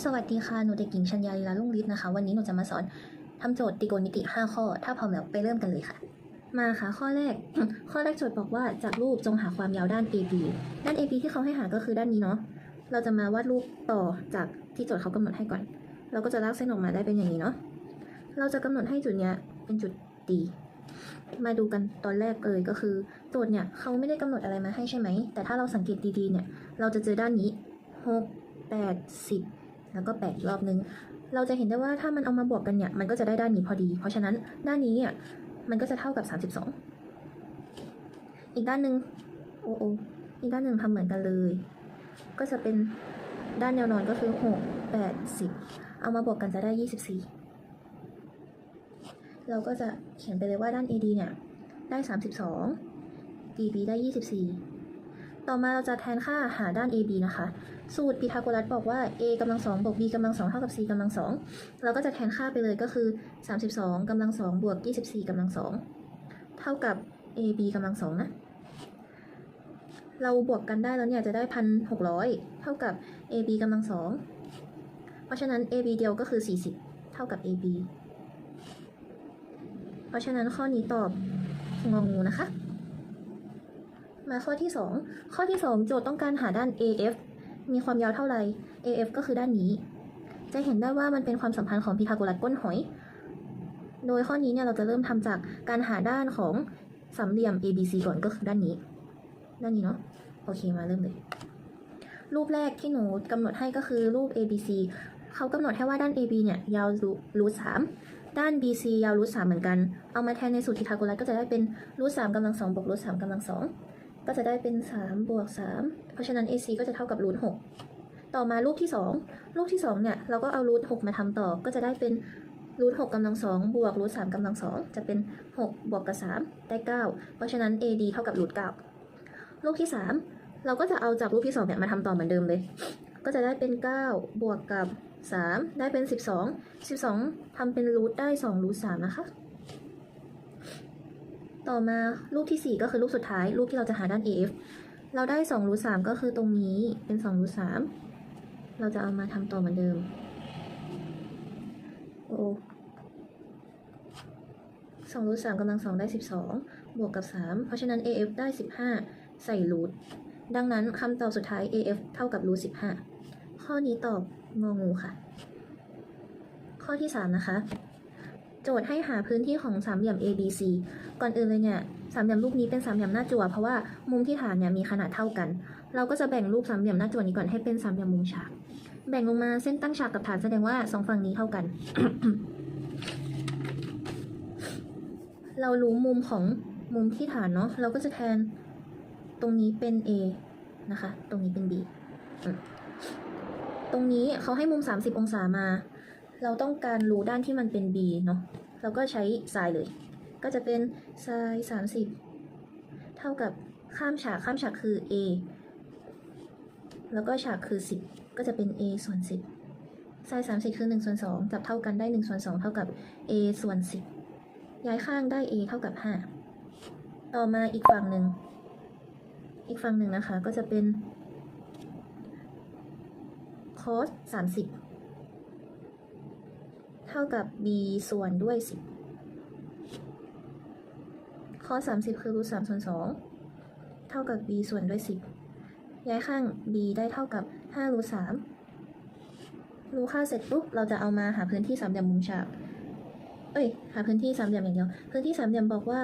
สวัสดีค่ะ หนูเด็กหญิงชัญญาลีลาลุ่งฤทธิ์นะคะ วันนี้หนูจะมาสอนทำโจทย์ตรีโกณมิติ 5 ข้อ ถ้าพร้อมแล้วไปเริ่มกันเลยค่ะ มาค่ะ ข้อแรก ข้อแรกโจทย์บอกว่าจากรูปจงหาความยาวด้าน AB ด้าน AB ที่เขาให้หาก็คือด้านนี้เนาะ เราจะมาวาดรูปต่อจากที่โจทย์เขากำหนดให้ก่อน เราก็จะลากเส้นออกมาได้เป็นอย่างนี้เนาะ เราจะกำหนดให้จุดเนี้ยเป็นจุด D มาดูกันตอนแรกเลยก็คือโจทย์เนี่ยเขาไม่ได้กำหนดอะไรมาให้ใช่ไหม แต่ถ้าเราสังเกตดีๆเนี่ย เราจะเจอด้านนี้ 6 8 10 แล้วก็แปดอีกรอบนึง เราจะเห็นได้ว่าถ้ามันเอามาบวกกันเนี่ย มันก็จะได้ด้านนี้พอดี เพราะฉะนั้นด้านนี้เนี่ยมันก็จะเท่ากับ 32 อีกด้านหนึ่งโอ้โออีกด้านหนึ่งทำเหมือนกันเลย ก็จะเป็นด้านแนวนอนก็คือ 6 8 10 เอามาบวกกันจะได้ 24 เราก็จะเขียนไปเลยว่าด้าน AD เนี่ย ได้ 32 DB ได้ 24 ต่อมาเราจะแทนค่าหาด้าน AB นะคะ สูตรพีทาโกรัสบอกว่า a กำลังสองบวก b กำลังสองเท่ากับ c กำลังสองเราก็จะแทนค่าไปเลยก็คือ 32กำลังสองบวก 24กำลังสองเท่ากับ a b กำลังสองนะ เราบวกกันได้แล้วเนี่ยจะได้พันหกร้อยเท่ากับ a b กำลังสองเพราะฉะนั้น a b เดียวก็คือ 40 เท่ากับ a b เพราะฉะนั้นข้อนี้ตอบงองูนะคะ มาข้อที่ 2 ข้อที่ 2 โจทย์ต้องการหาด้าน AF มีความยาวเท่าไหร่ AF ก็คือด้านนี้ จะเห็นได้ว่ามันเป็นความสัมพันธ์ของพีทาโกรัสก้นหอย โดยข้อนี้เนี่ยเราจะเริ่มทำจากการหาด้านของสามเหลี่ยม ABC ก่อนก็คือด้านนี้ ด้านนี้เนาะ โอเคมาเริ่มเลย รูปแรกที่หนูกำหนดให้ก็คือรูป ABC เขากำหนดให้ว่าด้าน AB เนี่ยยาวรูทสามด้าน BC ยาวรูทสามเหมือนกัน เอามาแทนในสูตรพีทาโกรัสก็จะได้เป็นรูทสามกำลังสองบวกรูทสามกำลังสอง ก็จะได้เป็น3บวก3เพราะฉะนั้น AC ก็จะเท่ากับรูท6ต่อมารูปที่ 2 รูปที่2เนี่ยเราก็เอารูท6มาทำต่อ ก็จะได้เป็นรูท6กำลัง2บวกรูท3กำลัง2จะเป็น 6 บวกกับ 3 ได้ 9 เพราะฉะนั้น AD เท่ากับรูท9รูปที่ 3 เราก็จะเอาจากรูปที่2เนี่ยมาทำต่อเหมือนเดิมเลย ก็จะได้เป็น 9 บวกกับ 3 ได้เป็น 12 12ทำเป็นรูทได้2รูท3นะคะ ต่อมารูปที่ 4 ก็คือรูปสุดท้าย รูปที่เราจะหาด้าน AF เราได้2รูท3ก็คือตรงนี้เป็น2รูท3เราจะเอามาทำต่อเหมือนเดิมโอสองรูท3กำลัง2ได้ 12 บวกกับ 3 เพราะฉะนั้น AF ได้ 15 ใส่รูทดังนั้นคำตอบสุดท้าย AF เท่ากับรูท15 ข้อนี้ตอบงองูค่ะ ข้อที่ 3 นะคะ โจทย์ให้หาพื้นที่ของสามเหลี่ยม ABC ก่อนอื่นเลยเนี่ยสามเหลี่ยมรูปนี้เป็นสามเหลี่ยมหน้าจั่วเพราะว่ามุมที่ฐานเนี่ยมีขนาดเท่ากัน เราก็จะแบ่งรูปสามเหลี่ยมหน้าจั่วนี้ก่อนให้เป็นสามเหลี่ยมมุมฉาก แบ่งลงมาเส้นตั้งฉากกับฐานแสดงว่าสองฝั่งนี้เท่ากัน เรารู้มุมของมุมที่ฐานเนาะเราก็จะแทนตรงนี้เป็น A นะคะ ตรงนี้เป็น B ตรงนี้เขาให้มุม 30 องศามา เราต้องการรูด้านที่มันเป็น B เนาะเราก็ใช้ไซน์เลย ก็จะเป็นไซน์30 เท่ากับข้ามฉากข้ามฉากคือ A แล้วก็ฉากคือ 10 ก็จะเป็น A ส่วน 10ไซน์30 คือ1ส่วน2จับเท่ากันได้1ส่วน2เท่ากับ A ส่วน 10 ย้ายข้างได้ A เท่ากับ 5 ต่อมาอีกฝั่งหนึ่ง อีกฝั่งหนึ่งนะคะก็จะเป็น cos 30 เท่ากับ b ส่วนด้วย 10 cos 30 คือรูท3ส่วน2เท่ากับ b ส่วนด้วย 10 ย้ายข้าง b ได้เท่ากับ5รูท3รู้ค่าเสร็จปุ๊บเราจะเอามาหาพื้นที่สามเหลี่ยมมุมฉาก เอ้ย หาพื้นที่สามเหลี่ยมอย่างเดียว พื้นที่สามเหลี่ยมบอกว่า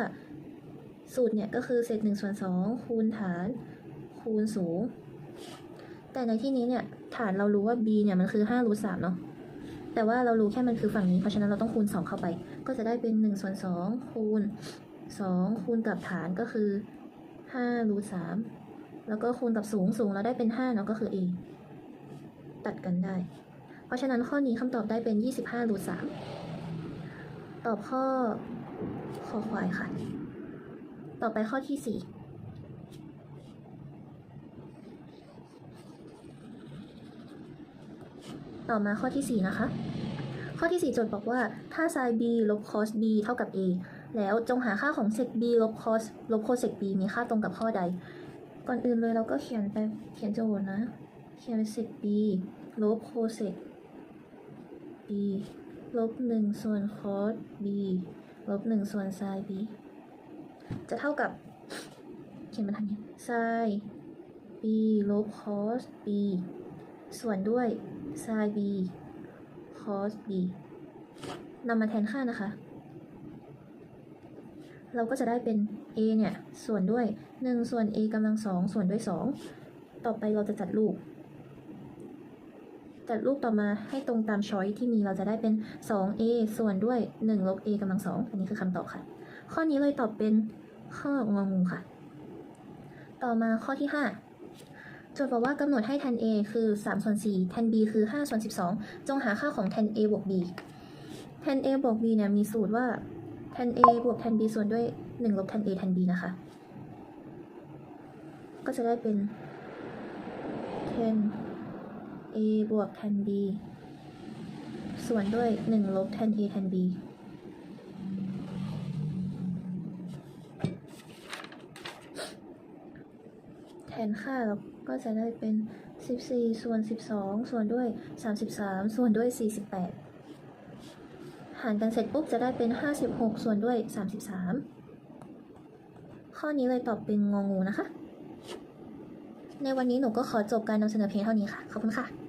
สูตรเนี่ยก็คือเศษ1ส่วน2คูณฐานคูณสูง แต่ในที่นี้เนี่ยฐานเรารู้ว่า b เนี่ยมันคือ5รูท3เนาะ แต่ว่าเรารู้แค่มันคือฝั่งนี้ เพราะฉะนั้นเราต้องคูณ 2 เข้าไป ก็จะได้เป็น1ส่วน2คูณ 2 คูณกับฐานก็คือ5รูท3แล้วก็คูณกับสูงสูงเราได้เป็น5เนาะก็คือ a ตัดกันได้ เพราะฉะนั้นข้อนี้คำตอบได้เป็น 25รูท3ตอบข้อขอควายค่ะ ต่อไปข้อที่ 4 ต่อมาข้อที่ 4 นะคะ ข้อที่ 4 โจทย์บอกว่า ถ้า sin b ลบ cos b เท่ากับ a แล้วจงหาค่าของ sec b ลบ cos ลบ cosec b มีค่าตรงกับข้อใด ก่อนอื่นเลยเราก็เขียนไปเขียนโจทย์นะ เขียนเป็น sec b ลบ cosec b ลบหนึ่งส่วน cos b ลบหนึ่งส่วน sin b จะเท่ากับ เขียนมาทางนี้ sin b ลบ cos b ส่วนด้วย sin b cos b นำมาแทนค่านะคะ เราก็จะได้เป็น a เนี่ย ส่วนด้วย 1 ส่วน a กำลังสองส่วนด้วย 2 ต่อไปเราจะจัดรูป จัดรูปต่อมาให้ตรงตามช้อยที่มีเราจะได้เป็น 2a ส่วนด้วย 1 ลบ a กำลังสองอันนี้คือคำตอบค่ะ ข้อนี้เลยตอบเป็นข้ององูค่ะ ต่อมาข้อที่ 5 โจทย์บอกว่ากำหนดให้ tan a คือ3ส่วน4 tan b คือ5ส่วน12 จงหาค่าของ tan a บวก b tan a บวก b เนี่ยมีสูตรว่า tan a บวก tan b ส่วนด้วย 1 ลบ tan a tan b นะคะ ก็จะได้เป็น tan a บวก tan b ส่วนด้วย 1 ลบ tan a tan b นค่าเราก็จะได้เป็น 14 ส่วน 12 ส่วนด้วย 33 ส่วนด้วย 48 หารกันเสร็จปุ๊บจะได้เป็น 56 ส่วนด้วย 33 ข้อนี้เลยตอบเป็นงองูนะคะ ในวันนี้หนูก็ขอจบการนำเสนอเพียงเท่านี้ค่ะ ขอบคุณค่ะ